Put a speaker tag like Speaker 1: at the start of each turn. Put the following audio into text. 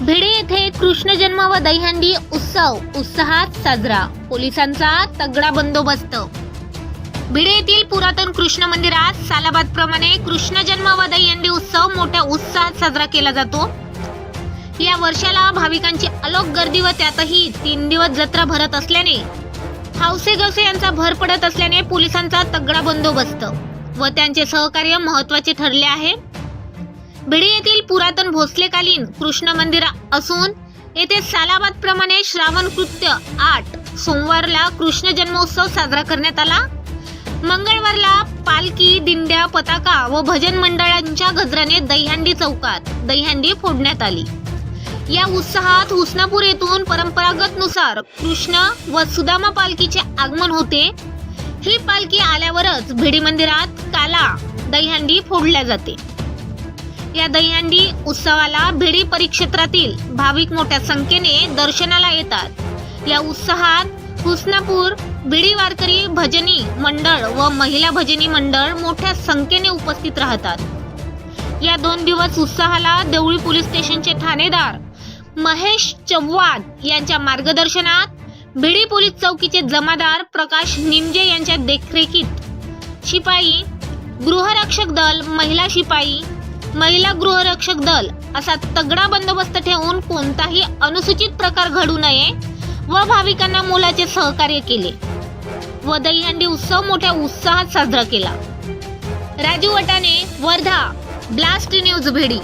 Speaker 1: भिडे येथे कृष्ण जन्म व दहीहंडी उत्सव उत्साहात साजरा. पोलिसांचा तगडा बंदोबस्त. भिडे येथील पुरातन कृष्ण मंदिरात सालाबाद प्रमाणे कृष्ण जन्म व दहीहंडी उत्सव मोठ्या उत्साहात साजरा केला जातो. या वर्षाला भाविकांची अलोक गर्दी व त्यातही तीन दिवस जत्रा भरत असल्याने हावसे गवसे यांचा भर पडत असल्याने पोलिसांचा तगडा बंदोबस्त व त्यांचे सहकार्य महत्त्वाचे ठरले आहे. भिडे येथील पुरातन भोसलेकालीन कृष्ण मंदिर असून येथे सालाबाद प्रमाणे श्रावण कृत्य आठ सोमवारला कृष्ण जन्मोत्सव साजरा करण्यात आला. मंगळवारला पालखी दिंड्या पताका व भजन मंडळांच्या गजराने दहीहंडी चौकात दहीहंडी फोडण्यात आली. या उत्साहात हुसनापूर येथून परंपरागत नुसार कृष्ण व सुदामा पालखीचे आगमन होते. ही पालखी आल्यावरच भिडी मंदिरात काला दहीहंडी फोडल्या जाते. या दहीहंडी उत्सवाला भिडी परिक्षेत्रातील भाविक मोठ्या संख्येने दर्शनाला येतात. या उत्साहात हुसनापूर भिडी वारकरी भजनी मंडळ व महिला भजनी मंडळ मोठ्या संख्येने उपस्थित राहतात. या दोन दिवस उत्साहाला देवळी पोलीस स्टेशनचे ठाणेदार महेश चव्हाण यांच्या मार्गदर्शनात भिडी पोलीस चौकीचे जमादार प्रकाश निमजे यांच्या देखरेखीत शिपाई गृहरक्षक दल महिला शिपाई महिला गृहरक्षक दल असा तगडा बंदोबस्त ठेवून कोणताही अनुसूचित प्रकार घडू नये व भाविकांना मोलाचे सहकार्य केले. व दहीहंडी उत्सव मोठ्या उत्साहात साजरा केला. Raju Watane Wardha blast news Bhidi.